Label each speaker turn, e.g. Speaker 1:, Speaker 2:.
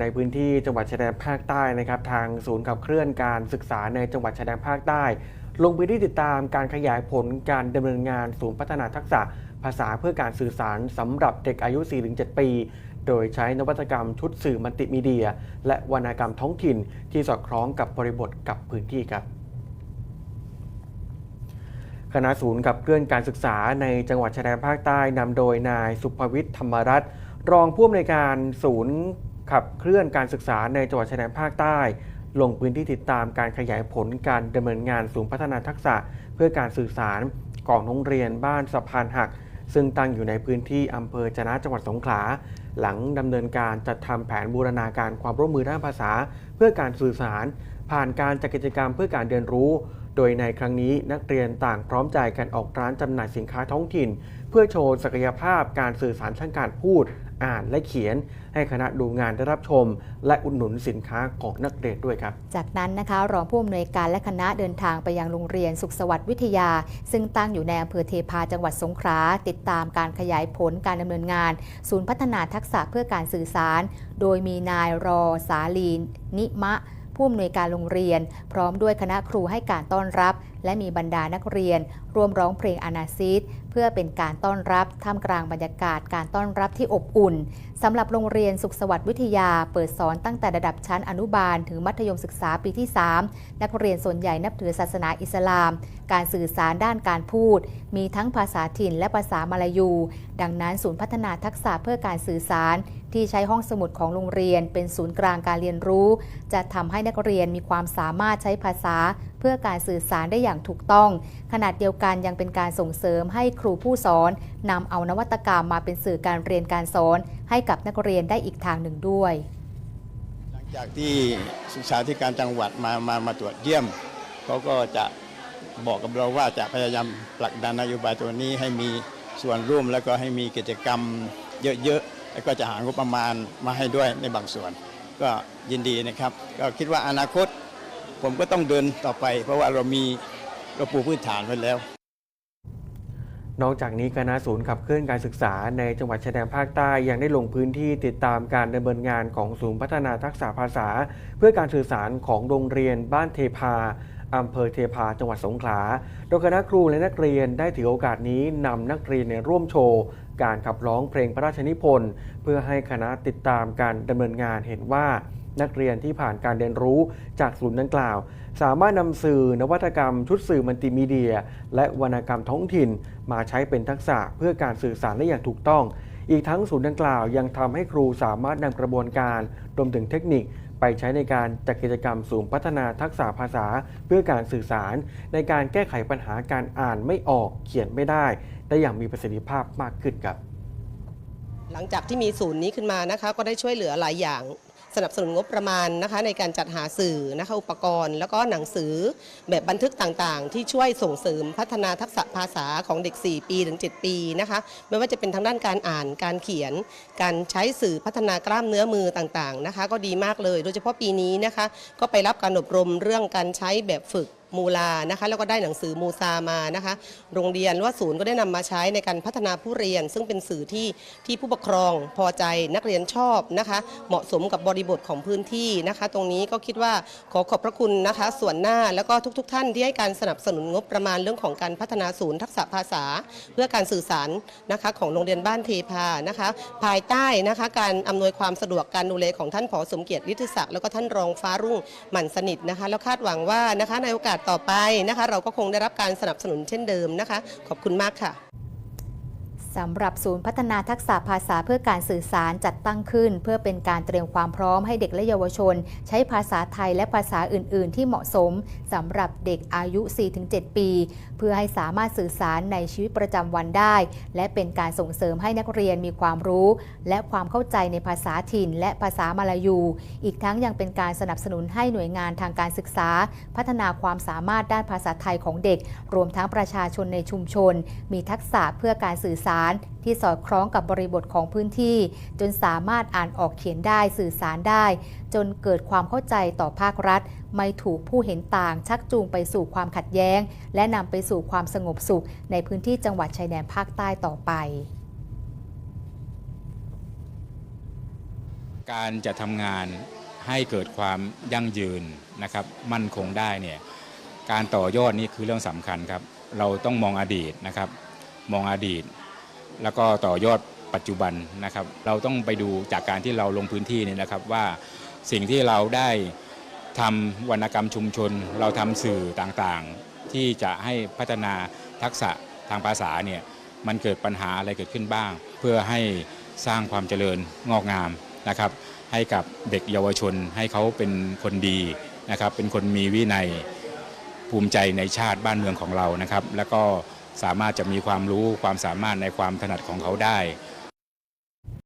Speaker 1: ในพื้นที่จังหวัดชายแดนภาคใต้นะครับทางศูนย์ขับเคลื่อนการศึกษาในจังหวัดชายแดนภาคใต้ ลงพื้นที่ติดตามการขยายผลการดำเนินงานศูนย์พัฒนาทักษะ ภาษาเพื่อการสื่อสารสำหรับเด็กอายุ 4-7 ปี โดยใช้นวัตกรรมชุดสื่อมัลติมีเดีย และวรรณกรรมท้องถิ่นที่สอดคล้องกับบริบทกับพื้นที่ครับคณะศูนย์ขับเคลื่อนการศึกษาในจังหวัดชายแดนภาคใต้นำโดยนายสุภวิทย์ธรรมรัตน์รองผู้อำนวยการศูนย์ ขับเคลื่อนการศึกษาในจังหวัดชายแดนภาคใต้ ลงพื้นที่ติดตามการขยายผลการดำเนินงานศูนย์พัฒนาทักษะ เพื่อการสื่อสารของโรงเรียนบ้านสะพานหัก ซึ่งตั้งอยู่ในพื้นที่อำเภอจนะจังหวัดสงขลา หลังดำเนินการจัดทำแผนบูรณาการความร่วมมือด้านภาษา เพื่อการสื่อสาร ผ่านการจัดกิจกรรมเพื่อการเรียนรู้โดยในครั้งนี้นักเรียนต่างพร้อมใจกันออกร้านจำหน่ายสินค้าท้องถิ่น เพื่อโชว์ศักยภาพการสื่อสารทางการพูด อ่านและเขียน ให้คณะดูงานได้รับชม และอุดหนุนสินค้าของนักเรียนด้วยครับ
Speaker 2: จากนั้นนะคะรองผู้อำนวยการและคณะเดินทางไปยังโรงเรียนสุขสวัสดิ์วิทยา ซึ่งตั้งอยู่ในอำเภอเทพาจังหวัดสงขลาติดตามการขยายผลการดำเนินงาน ศูนย์พัฒนาทักษะเพื่อการสื่อสาร โดยมีนายรอสาลีนิมะผู้อำนวยการโรงเรียน พร้อมด้วยคณะครูให้การต้อนรับและมีบรรดานักเรียน ร่วมร้องเพลงอานาซิสเพื่อเป็นการต้อนรับท่ามกลางบรรยากาศการต้อนรับที่อบอุ่นสำหรับโรงเรียนสุขสวัสดิ์วิทยา เปิดสอนตั้งแต่ระดับชั้นอนุบาล ถึงมัธยมศึกษาปีที่ 3 นักเรียนส่วนใหญ่นับถือศาสนาอิสลาม การสื่อสารด้านการพูด มีทั้งภาษาถิ่นและภาษามาลายู ดังนั้นศูนย์พัฒนาทักษะเพื่อการสื่อสาร ที่ใช้ห้องสมุดของโรงเรียน เป็นศูนย์กลางการเรียนรู้ จะทำให้นักเรียนมีความสามารถใช้ภาษาเพื่อการสื่อสารได้อย่างถูกต้อง ขณะเดียวกันยังเป็นการส่งเสริมให้ครูผู้สอนนำเอานวัตกรรมมาเป็นสื่อการเรียนการสอนให้กับนักเรียนได้อีกทางหนึ่งด้วย
Speaker 3: หลังจากที่ศึกษาธิการจังหวัดมามามาตรวจเยี่ยมเขาก็จะบอกกับเราว่าจะพยายามผลักดันนโยบายตัวนี้ให้มีส่วนร่วมแล้วก็ให้มีกิจกรรมเยอะๆ แล้วก็จะหางบประมาณมาให้ด้วยในบางส่วน ก็ยินดีนะครับ ก็คิดว่าอนาคต ผมก็ต้องเดินต่อไป เพราะว่าเรามีเราปูพื้นฐานไว้แล้ว
Speaker 1: นอกจากนี้คณะศูนย์ขับเคลื่อนการศึกษาในจังหวัดชายแดนภาคใต้ยังได้ลงพื้นที่ติดตามการดำเนินงานของศูนย์พัฒนาทักษะภาษา เพื่อการสื่อสารของโรงเรียนบ้านเทพาอำเภอเทพาจังหวัดสงขลา โดยคณะครูและนักเรียนได้ถือโอกาสนี้นำนักเรียนเนี่ยร่วมโชว์ การขับร้องเพลงพระราชนิพนธ์เพื่อให้คณะติดตามการดำเนินงานเห็นว่า นักเรียนที่ผ่านการเรียนรู้จากศูนย์ดังกล่าว สามารถนำสื่อนวัตกรรม ชุดสื่อมัลติมีเดีย และวรรณกรรมท้องถิ่น มาใช้เป็นทักษะเพื่อการสื่อสารได้อย่างถูกต้อง อีกทั้งศูนย์ดังกล่าว ยังทำให้ครูสามารถนำกระบวนการรวมถึงเทคนิคไปใช้ในการจัดกิจกรรมศูนย์พัฒนาทักษะภาษาเพื่อการสื่อสาร ในการแก้ไขปัญหาการอ่านไม่ออกเขียนไม่ได้ ได้อย่างมีประสิทธิภาพมากขึ้นครับ
Speaker 4: หลังจากที่มีศูนย์นี้ขึ้นมานะคะ ก็ได้ช่วยเหลือหลายอย่าง สนับสนุนงบประมาณนะคะในการจัดหาสื่อนะคะอุปกรณ์ แล้วก็หนังสือแบบบันทึกต่างๆ ที่ช่วยส่งเสริมพัฒนาทักษะภาษาของเด็ก 4 ปีถึง 7 ปีนะคะไม่ว่าจะเป็นทางด้านการอ่านการเขียน การใช้สื่อพัฒนากล้ามเนื้อมือต่างๆนะคะก็ดีมากเลย โดยเฉพาะปีนี้นะคะก็ไปรับการอบรมเรื่องการใช้แบบฝึก มูลานะคะแล้วก็ได้หนังสือมูซามานะคะโรงเรียนว่าศูนย์ก็ได้นำมาใช้ในการพัฒนาผู้เรียน ซึ่งเป็นสื่อที่ที่ผู้ปกครองพอใจนักเรียนชอบนะคะ เหมาะสมกับบริบทของพื้นที่นะคะ ตรงนี้ก็คิดว่าขอขอบพระคุณนะคะ ส่วนหน้าแล้วก็ทุกๆทท่านที่ให้การสนับสนุนงบประมาณเรื่องของการพัฒนาศูนย์ทักษะภาษา เพื่อการสื่อสารนะคะของโรงเรียนบ้านเทพานะคะ ภายใต้นะคะการอำนวยความสะดวกการดูแลของท่านผอสมเกียรติฤทธิศักดิ์แล้วก็ท่านรองฟ้ารุ่งหมั่นสนิทนะคะ แล้วคาดหวังว่านะคะในโอกาสต่อไปนะคะ เราก็คงได้รับการสนับสนุนเช่นเดิมนะคะ ขอบคุณมากค่ะ
Speaker 2: สำหรับศูนย์พัฒนาทักษะภาษาเพื่อการสื่อสารจัดตั้งขึ้น เพื่อเป็นการเตรียมความพร้อมให้เด็กและเยาวชน ใช้ภาษาไทยและภาษาอื่น ๆ ที่เหมาะสมสำหรับเด็กอายุ 4-7 ปี เพื่อให้สามารถสื่อสารในชีวิตประจำวันได้ และเป็นการส่งเสริมให้นักเรียนมีความรู้ และความเข้าใจในภาษาถิ่น และภาษามาลายู อีกทั้งยังเป็นการสนับสนุนให้หน่วยงานทางการศึกษา พัฒนาความสามารถด้านภาษาไทยของเด็ก รวมทั้งประชาชนในชุมชน มีทักษะเพื่อการสื่อสารที่สอดคล้องกับบริบทของพื้นที่ จนสามารถอ่านออกเขียนได้สื่อสารได้ จนเกิดความเข้าใจต่อภาครัฐ ไม่ถูกผู้เห็นต่าง ชักจูงไปสู่ความขัดแย้ง และนำไปสู่ความสงบสุข ในพื้นที่จังหวัดชายแดนภาคใต้ต่อไป
Speaker 5: การจะทำงานให้เกิดความยั่งยืนนะครับมั่นคงได้เนี่ยการต่อยอดนี่คือเรื่องสำคัญครับเราต้องมองอดีตนะครับมองอดีต แล้วก็ต่อยอดปัจจุบันนะครับ เราต้องไปดูจากการที่เราลงพื้นที่เนี่ยนะครับว่าสิ่งที่เราได้ทำวรรณกรรมชุมชน เราทำสื่อต่างๆ ที่จะให้พัฒนาทักษะทางภาษาเนี่ยมันเกิดปัญหาอะไรเกิดขึ้นบ้าง เพื่อให้สร้างความเจริญงอกงามนะครับ ให้กับเด็กเยาวชนให้เขาเป็นคนดีนะครับ เป็นคนมีวินัยภูมิใจในชาติบ้านเมืองของเรานะครับ แล้วก็ สามารถจะมีความรู้ความสามารถในความถนัดของเขาได้